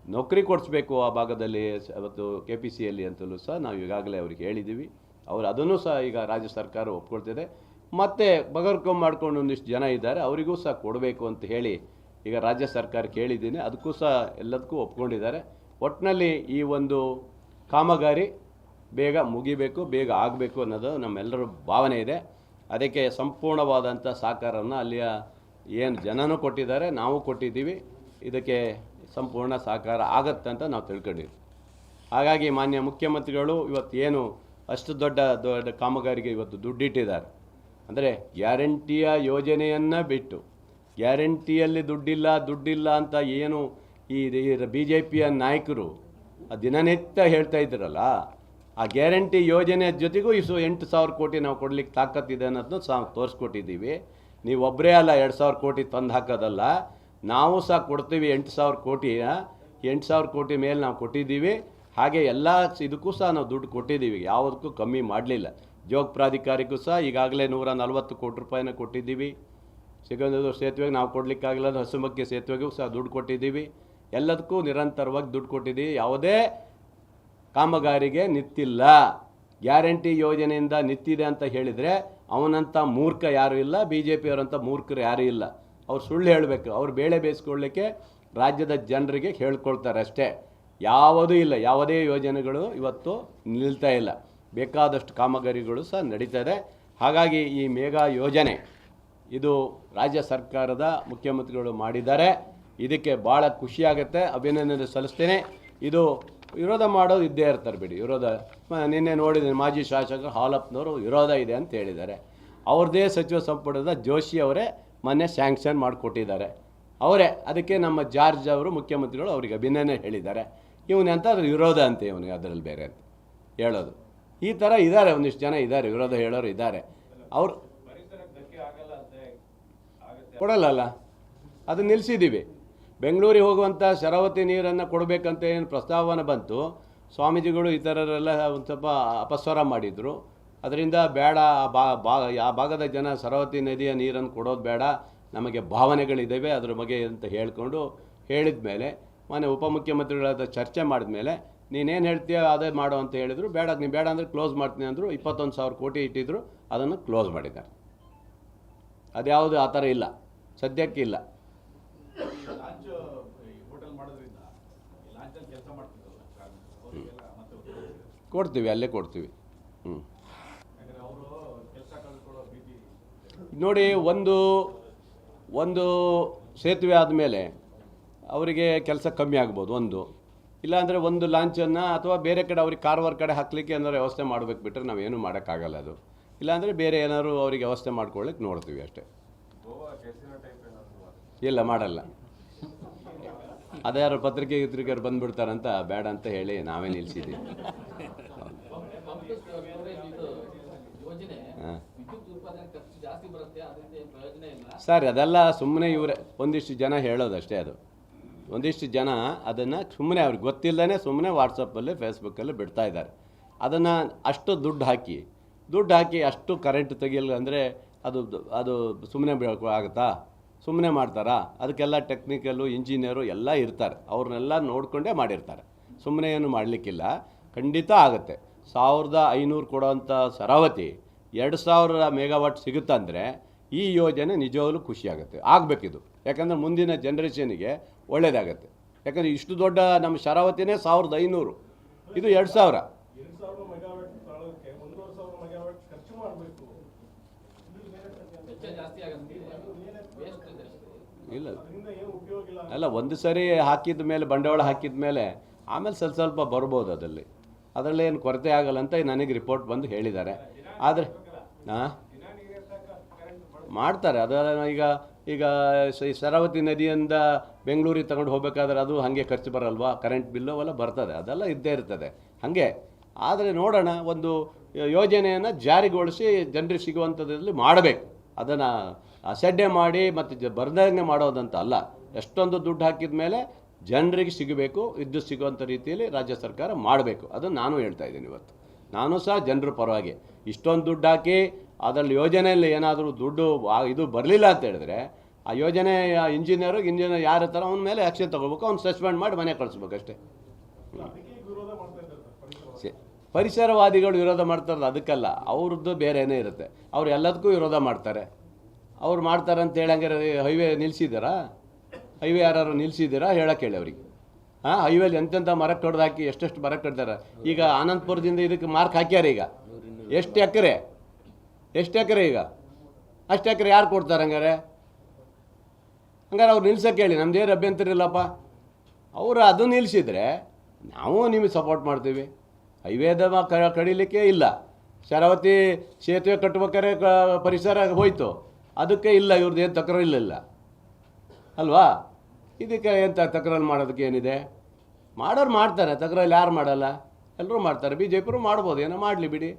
ನೌಕರಿ ಕೊಡಿಸ್ಬೇಕು ಆ ಭಾಗದಲ್ಲಿ, ಅವತ್ತು ಕೆ ಪಿ ಸಿಯಲ್ಲಿ ಅಂತಲೂ ಸಹ ನಾವು ಈಗಾಗಲೇ ಅವ್ರಿಗೆ ಹೇಳಿದ್ದೀವಿ. ಅವರು ಅದನ್ನು ಸಹ ಈಗ ರಾಜ್ಯ ಸರ್ಕಾರ ಒಪ್ಕೊಳ್ತಿದೆ. ಮತ್ತು ಬಗರ್ಕೊಂಡ್ ಮಾಡ್ಕೊಂಡು ಒಂದಿಷ್ಟು ಜನ ಇದ್ದಾರೆ, ಅವರಿಗೂ ಸಹ ಕೊಡಬೇಕು ಅಂತ ಹೇಳಿ ಈಗ ರಾಜ್ಯ ಸರ್ಕಾರ ಕೇಳಿದ್ದೀನಿ. ಅದಕ್ಕೂ ಸಹ ಎಲ್ಲದಕ್ಕೂ ಒಪ್ಕೊಂಡಿದ್ದಾರೆ. ಒಟ್ಟಿನಲ್ಲಿ ಈ ಒಂದು ಕಾಮಗಾರಿ ಬೇಗ ಮುಗಿಬೇಕು, ಬೇಗ ಆಗಬೇಕು ಅನ್ನೋದು ನಮ್ಮೆಲ್ಲರ ಭಾವನೆ ಇದೆ. ಅದಕ್ಕೆ ಸಂಪೂರ್ಣವಾದಂಥ ಸಹಕಾರವನ್ನು ಅಲ್ಲಿಯ ಏನು ಜನನೂ ಕೊಟ್ಟಿದ್ದಾರೆ, ನಾವು ಕೊಟ್ಟಿದ್ದೀವಿ. ಇದಕ್ಕೆ ಸಂಪೂರ್ಣ ಸಹಕಾರ ಆಗತ್ತೆ ಅಂತ ನಾವು ತಿಳ್ಕೊಂಡಿದ್ವಿ. ಹಾಗಾಗಿ ಮಾನ್ಯ ಮುಖ್ಯಮಂತ್ರಿಗಳು ಇವತ್ತು ಏನು ಅಷ್ಟು ದೊಡ್ಡ ದೊಡ್ಡ ಕಾಮಗಾರಿಗೆ ಇವತ್ತು ದುಡ್ಡಿಟ್ಟಿದ್ದಾರೆ. ಅಂದರೆ ಗ್ಯಾರಂಟಿಯ ಯೋಜನೆಯನ್ನು ಬಿಟ್ಟು ಗ್ಯಾರಂಟಿಯಲ್ಲಿ ದುಡ್ಡಿಲ್ಲ ದುಡ್ಡಿಲ್ಲ ಅಂತ ಏನು ಈ ಬಿ ಜೆ ಪಿಯ ನಾಯಕರು ದಿನನಿತ್ಯ ಹೇಳ್ತಾ ಇದ್ರಲ್ಲ, ಆ ಗ್ಯಾರಂಟಿ ಯೋಜನೆ ಜೊತೆಗೂ ಇಸು ಎಂಟು ಸಾವಿರ ಕೋಟಿ ನಾವು ಕೊಡಲಿಕ್ಕೆ ತಾಕತ್ತಿದೆ ಅನ್ನೋದನ್ನು ಸಾ ತೋರಿಸ್ಕೊಟ್ಟಿದ್ದೀವಿ. ನೀವು ಒಬ್ಬರೇ ಅಲ್ಲ, ಎರಡು ಸಾವಿರ ಕೋಟಿ ತಂದು ಹಾಕೋದಲ್ಲ. ನಾವು ಸಹ ಕೊಡ್ತೀವಿ ಎಂಟು ಸಾವಿರ ಕೋಟಿಯ ಎಂಟು ಸಾವಿರ ಕೋಟಿ ಮೇಲೆ ನಾವು ಕೊಟ್ಟಿದ್ದೀವಿ. ಹಾಗೆ ಎಲ್ಲ ಇದಕ್ಕೂ ಸಹ ನಾವು ದುಡ್ಡು ಕೊಟ್ಟಿದ್ದೀವಿ, ಯಾವುದಕ್ಕೂ ಕಮ್ಮಿ ಮಾಡಲಿಲ್ಲ. ಜೋಗ ಪ್ರಾಧಿಕಾರಕ್ಕೂ ಸಹ ಈಗಾಗಲೇ ನೂರ ನಲವತ್ತು ಕೋಟಿ ರೂಪಾಯಿನ ಕೊಟ್ಟಿದ್ದೀವಿ. ಸಿಗಂಧದ ಸೇತುವೆಗೆ ನಾವು ಕೊಡಲಿಕ್ಕಾಗಲ್ಲ ಹಸುಮಕ್ಕೆ ಸೇತುವೆಗೂ ಸಹ ದುಡ್ಡು ಕೊಟ್ಟಿದ್ದೀವಿ. ಎಲ್ಲದಕ್ಕೂ ನಿರಂತರವಾಗಿ ದುಡ್ಡು ಕೊಟ್ಟಿದ್ದೀವಿ. ಯಾವುದೇ ಕಾಮಗಾರಿಗೆ ನಿಂತಿಲ್ಲ. ಗ್ಯಾರಂಟಿ ಯೋಜನೆಯಿಂದ ನಿಂತಿದೆ ಅಂತ ಹೇಳಿದರೆ ಅವನಂಥ ಮೂರ್ಖ ಯಾರೂ ಇಲ್ಲ ಬಿ ಜೆ ಪಿಯವರಂಥ ಮೂರ್ಖರು ಯಾರೂ ಇಲ್ಲ. ಅವ್ರು ಸುಳ್ಳು ಹೇಳಬೇಕು. ಅವ್ರು ಬೇಳೆ ಬೇಯಿಸ್ಕೊಳ್ಳಿಕ್ಕೆ ರಾಜ್ಯದ ಜನರಿಗೆ ಹೇಳ್ಕೊಳ್ತಾರೆ ಅಷ್ಟೇ. ಯಾವುದೂ ಇಲ್ಲ. ಯಾವುದೇ ಯೋಜನೆಗಳು ಇವತ್ತು ನಿಲ್ತಾ ಇಲ್ಲ. ಬೇಕಾದಷ್ಟು ಕಾಮಗಾರಿಗಳು ಸಹ ನಡೀತಾ ಇದೆ. ಹಾಗಾಗಿ ಈ ಮೇಘಾ ಯೋಜನೆ ಇದು ರಾಜ್ಯ ಸರ್ಕಾರದ ಮುಖ್ಯಮಂತ್ರಿಗಳು ಮಾಡಿದ್ದಾರೆ. ಇದಕ್ಕೆ ಭಾಳ ಖುಷಿಯಾಗುತ್ತೆ. ಅಭಿನಂದನೆ ಸಲ್ಲಿಸ್ತೇನೆ. ಇದು ವಿರೋಧ ಮಾಡೋದು ಇದ್ದೇ ಇರ್ತಾರೆ ಬಿಡಿ. ವಿರೋಧ. ನಿನ್ನೆ ನೋಡಿದ್ದೀನಿ ಮಾಜಿ ಶಾಸಕರು ಹಾಲಪ್ಪನವರು ವಿರೋಧ ಇದೆ ಅಂತ ಹೇಳಿದ್ದಾರೆ. ಅವ್ರದ್ದೇ ಸಚಿವ ಸಂಪುಟದ ಜೋಶಿ ಅವರೇ ಮೊನ್ನೆ ಸ್ಯಾಂಕ್ಷನ್ ಮಾಡಿಕೊಟ್ಟಿದ್ದಾರೆ. ಅವರೇ, ಅದಕ್ಕೆ ನಮ್ಮ ಜಾರ್ಜ್ ಅವರು, ಮುಖ್ಯಮಂತ್ರಿಗಳು ಅವರಿಗೆ ಅಭಿನಂದನೆ ಹೇಳಿದ್ದಾರೆ. ಇವನೆಂತ ಅದ್ರ ವಿರೋಧ ಅಂತೆ ಇವನಿಗೆ, ಅದರಲ್ಲಿ ಬೇರೆ ಅಂತ ಹೇಳೋದು. ಈ ಥರ ಇದ್ದಾರೆ, ಒಂದಿಷ್ಟು ಜನ ಇದ್ದಾರೆ, ವಿರೋಧ ಹೇಳೋರು ಇದ್ದಾರೆ. ಅವರು ಕೊಡಲ್ಲಲ್ಲ? ಅದು ನಿಲ್ಲಿಸಿದ್ದೀವಿ ಬೆಂಗಳೂರಿಗೆ ಹೋಗುವಂಥ ಶರಾವತಿ ನೀರನ್ನು ಕೊಡಬೇಕಂತ ಏನು ಪ್ರಸ್ತಾವನೆ ಬಂತು. ಸ್ವಾಮೀಜಿಗಳು ಈ ಥರರೆಲ್ಲ ಒಂದು ಸ್ವಲ್ಪ ಅಪಸ್ವರ ಮಾಡಿದರು. ಅದರಿಂದ ಬೇಡ ಆ ಬಾ ಬಾ ಆ ಭಾಗದ ಜನ ಸರವತಿ ನದಿಯ ನೀರನ್ನು ಕೊಡೋದು ಬೇಡ ನಮಗೆ ಭಾವನೆಗಳಿದ್ದಾವೆ ಅದ್ರ ಬಗ್ಗೆ ಅಂತ ಹೇಳಿಕೊಂಡು ಹೇಳಿದ ಮೇಲೆ ಮೊನ್ನೆ ಉಪಮುಖ್ಯಮಂತ್ರಿಗಳಾದ ಚರ್ಚೆ ಮಾಡಿದ ಮೇಲೆ ನೀನೇನು ಹೇಳ್ತೀಯ ಅದೇ ಮಾಡು ಅಂತ ಹೇಳಿದರು ಬೇಡ ನೀವು ಬೇಡ ಅಂದರೆ ಕ್ಲೋಸ್ ಮಾಡ್ತೀನಿ ಅಂದರು ಇಪ್ಪತ್ತೊಂದು ಸಾವಿರ ಕೋಟಿ ಇಟ್ಟಿದ್ರು ಅದನ್ನು ಕ್ಲೋಸ್ ಮಾಡಿದ್ದಾರೆ. ಅದ್ಯಾವುದು ಆ ಥರ ಇಲ್ಲ ಸದ್ಯಕ್ಕೆ ಇಲ್ಲ. ಕೊಡ್ತೀವಿ ಅಲ್ಲೇ ಕೊಡ್ತೀವಿ ಹ್ಞೂ ಯಾಕಂದ್ರೆ ಅವರು ಕೆಲಸ ಕಳ್ಕೊಳ್ಳೋ ಭೀತಿ ನೋಡಿ, ಒಂದು ಒಂದು ಸೇತುವೆ ಆದಮೇಲೆ ಅವರಿಗೆ ಕೆಲಸ ಕಮ್ಮಿ ಆಗ್ಬೋದು, ಒಂದು. ಇಲ್ಲಾಂದರೆ ಒಂದು ಲಾಂಚನ್ನು ಅಥವಾ ಬೇರೆ ಕಡೆ ಅವ್ರಿಗೆ ಕಾರವಾರ ಕಡೆ ಹಾಕಲಿಕ್ಕೆ ಏನಾದ್ರು ವ್ಯವಸ್ಥೆ ಮಾಡಬೇಕು ಬಿಟ್ಟರೆ ನಾವೇನು ಮಾಡೋಕ್ಕಾಗಲ್ಲ ಅದು. ಇಲ್ಲಾಂದರೆ ಬೇರೆ ಏನಾದ್ರು ಅವರಿಗೆ ವ್ಯವಸ್ಥೆ ಮಾಡ್ಕೊಳ್ಳಿಕ್ಕೆ ನೋಡ್ತೀವಿ ಅಷ್ಟೇ. ಇಲ್ಲ, ಮಾಡಲ್ಲ. ಅದ್ಯಾರು ಪತ್ರಿಕೆ ಗಿತ್ರಿಕೆಯವ್ರು ಬಂದುಬಿಡ್ತಾರಂತ ಬೇಡ ಅಂತ ಹೇಳಿ ನಾವೇ ನಿಲ್ಲಿಸಿದ್ದೀವಿ ಪಂಪ್ ಸ್ಟೋರೇಜ್ ಇದು ಯೋಜನೆ ಹಾ. ವಿದ್ಯುತ್ ಉತ್ಪಾದನೆ ಖರ್ಚು ಜಾಸ್ತಿ ಬರುತ್ತೆ ಅದರಿಂದ ಏನ್ ಪ್ರಯೋಜನ ಇಲ್ಲ ಸರ್, ಅದೆಲ್ಲ ಸುಮ್ಮನೆ ಇವರೇ, ಒಂದಿಷ್ಟು ಜನ ಹೇಳೋದಷ್ಟೇ ಅದು. ಒಂದಿಷ್ಟು ಜನ ಅದನ್ನು ಸುಮ್ಮನೆ ಅವ್ರಿಗೆ ಗೊತ್ತಿಲ್ಲದೇ ಸುಮ್ಮನೆ ವಾಟ್ಸಪ್ಪಲ್ಲಿ, ಫೇಸ್ಬುಕ್ಕಲ್ಲಿ ಬಿಡ್ತಾ ಇದ್ದಾರೆ. ಅದನ್ನು ಅಷ್ಟು ದುಡ್ಡು ಹಾಕಿ ದುಡ್ಡು ಹಾಕಿ ಅಷ್ಟು ಕರೆಂಟ್ ತೆಗಿಯಲ್ಲ ಅಂದರೆ ಅದು ಅದು ಸುಮ್ಮನೆ ಆಗುತ್ತಾ? ಸುಮ್ಮನೆ ಮಾಡ್ತಾರಾ? ಅದಕ್ಕೆಲ್ಲ ಟೆಕ್ನಿಕಲು ಇಂಜಿನಿಯರು ಎಲ್ಲ ಇರ್ತಾರೆ. ಅವ್ರನ್ನೆಲ್ಲ ನೋಡಿಕೊಂಡೇ ಮಾಡಿರ್ತಾರೆ. ಸುಮ್ಮನೆ ಏನು ಮಾಡಲಿಕ್ಕಿಲ್ಲ. ಖಂಡಿತ ಆಗುತ್ತೆ. ಸಾವಿರದ ಐನೂರು ಕೊಡೋವಂಥ ಸರಾವತಿ, ಎರಡು ಸಾವಿರ ಮೆಗಾವಾಟ್ ಸಿಗುತ್ತಂದರೆ ಈ ಯೋಜನೆ ನಿಜವಾಗ್ಲೂ ಖುಷಿಯಾಗುತ್ತೆ ಆಗಬೇಕಿದು. ಯಾಕಂದರೆ ಮುಂದಿನ ಜನ್ರೇಷನಿಗೆ ಒಳ್ಳೆಯದಾಗತ್ತೆ ಯಾಕಂದರೆ ಇಷ್ಟು ದೊಡ್ಡ ನಮ್ಮ ಶರಾವತಿನೇ ಸಾವಿರದ ಐನೂರು. ಇದು ಎರಡು ಸಾವಿರ. ಇಲ್ಲ. ಅಲ್ಲ ಒಂದು ಸರಿ ಹಾಕಿದ ಮೇಲೆ ಬಂಡವಾಳ ಹಾಕಿದ ಮೇಲೆ ಆಮೇಲೆ ಸ್ವಲ್ಪ ಸ್ವಲ್ಪ ಬರ್ಬೋದು ಅದರಲ್ಲಿ. ಅದರಲ್ಲಿ ಏನು ಕೊರತೆ ಆಗಲ್ಲ ಅಂತ ನನಗೆ ರಿಪೋರ್ಟ್ ಬಂದು ಹೇಳಿದ್ದಾರೆ. ಆದರೆ ಹಾಂ ಮಾಡ್ತಾರೆ. ಅದರ ಈಗ ಈಗ ಈ ಶರಾವತಿ ನದಿಯಿಂದ ಬೆಂಗಳೂರಿಗೆ ತಗೊಂಡು ಹೋಗಬೇಕಾದ್ರೆ ಅದು ಹಾಗೆ ಖರ್ಚು ಬರಲ್ವಾ? ಕರೆಂಟ್ ಬಿಲ್ಲು ಅವೆಲ್ಲ ಬರ್ತದೆ. ಅದೆಲ್ಲ ಇದ್ದೇ ಇರ್ತದೆ. ಹಾಗೆ. ಆದರೆ ನೋಡೋಣ, ಒಂದು ಯೋಜನೆಯನ್ನು ಜಾರಿಗೊಳಿಸಿ ಜನರಿಗೆ ಸಿಗುವಂಥದ್ರಲ್ಲಿ ಮಾಡಬೇಕು. ಅದನ್ನು ಅಸಡ್ಡೆ ಮಾಡಿ ಮತ್ತು ಜ ಬರ್ದಂಗೆ ಮಾಡೋದಂತ ಅಲ್ಲ. ಎಷ್ಟೊಂದು ದುಡ್ಡು ಹಾಕಿದ ಮೇಲೆ ಜನರಿಗೆ ಸಿಗಬೇಕು ವಿದ್ಯುತ್ ಸಿಗುವಂಥ ರೀತಿಯಲ್ಲಿ ರಾಜ್ಯ ಸರ್ಕಾರ ಮಾಡಬೇಕು. ಅದನ್ನು ನಾನು ಹೇಳ್ತಾ ಇದ್ದೀನಿ ಇವತ್ತು. ನಾನು ಸಹ ಜನರ ಪರವಾಗಿ ಇಷ್ಟೊಂದು ದುಡ್ಡು ಹಾಕಿ ಅದರಲ್ಲಿ ಯೋಜನೆಯಲ್ಲಿ ಏನಾದರೂ ದುಡ್ಡು ಇದು ಬರಲಿಲ್ಲ ಅಂತ ಹೇಳಿದ್ರೆ, ಆ ಯೋಜನೆ ಇಂಜಿನಿಯರು, ಇಂಜಿನಿಯರ್ ಯಾರು ಇರ್ತಾರೋ ಅವನ ಮೇಲೆ ಆ್ಯಕ್ಷನ್ ತೊಗೋಬೇಕು, ಅವ್ನು ಸಸ್ಪೆಂಡ್ ಮಾಡಿ ಮನೆ ಕಳಿಸ್ಬೇಕು ಅಷ್ಟೇ. ಅದಕ್ಕೆ ವಿರೋಧ ಮಾಡ್ತಾ ಸರ್ ಪರಿಸರವಾದಿಗಳು ವಿರೋಧ ಮಾಡ್ತಾರಲ್ಲ, ಅದಕ್ಕಲ್ಲ. ಅವ್ರದ್ದು ಬೇರೆನೇ ಇರುತ್ತೆ. ಅವ್ರು ಎಲ್ಲದಕ್ಕೂ ವಿರೋಧ ಮಾಡ್ತಾರೆ. ಅವ್ರು ಮಾಡ್ತಾರೆ ಅಂತ ಹೇಳಂಗಾರೆ ಹೈವೇ ನಿಲ್ಲಿಸಿದಾರಾ ಹೈವೇ ಯಾರು ನಿಲ್ಲಿಸಿದ್ದೀರಾ ಹೇಳಕ್ಕೆ ಹೇಳಿ ಅವ್ರಿಗೆ. ಹಾಂ ಹೈವೇಲಿ ಎಂತೆಂಥ ಮರ ಕಡ್ದು ಹಾಕಿ, ಎಷ್ಟೆಷ್ಟು ಮರ ಕಡ್ದಾರೆ ಈಗ ಆನಂದಪುರದಿಂದ ಇದಕ್ಕೆ ಮಾರ್ಕ್ ಹಾಕ್ಯಾರ ಈಗ ಎಷ್ಟು ಎಕರೆ? ಎಷ್ಟು ಎಕರೆ ಈಗ? ಅಷ್ಟು ಎಕರೆ ಯಾರು ಕೊಡ್ತಾರೆ ಹಂಗಾರೆ? ಹಂಗಾರೆ ಅವ್ರು ನಿಲ್ಸಕ್ಕೆ ಹೇಳಿ ನಮ್ದೇನು ಅಭ್ಯಂತರ ಇಲ್ಲಪ್ಪ? ಅವರು ಅದು ನಿಲ್ಲಿಸಿದ್ರೆ ನಾವು ನಿಮಗೆ ಸಪೋರ್ಟ್ ಮಾಡ್ತೀವಿ. ಹೈವೇದ ಕಡಿಲಿಕ್ಕೆ ಇಲ್ಲ. ಶರಾವತಿ ಸೇತುವೆ ಕಟ್ಟಬೇಕಾದ್ರೆ ಪರಿಸರ ಹೋಯ್ತು. ಅದಕ್ಕೆ ಇಲ್ಲ ಇವ್ರದ್ದು ಏನು ತಕರಾರು ಇಲ್ಲ ಅಲ್ವಾ? ಇದಕ್ಕೆ ಎಂತ ತಕರಾರು ಮಾಡೋದಕ್ಕೆ ಏನಿದೆ? ಮಾಡೋರು ಮಾಡ್ತಾರೆ, ತಕರಾರು ಯಾರು ಮಾಡಲ್ಲ? ಎಲ್ಲರೂ ಮಾಡ್ತಾರೆ. ಬಿ ಜೆ ಪಿರು ಮಾಡ್ಬೋದು, ಏನೋ ಮಾಡಲಿ ಬಿಡಿ.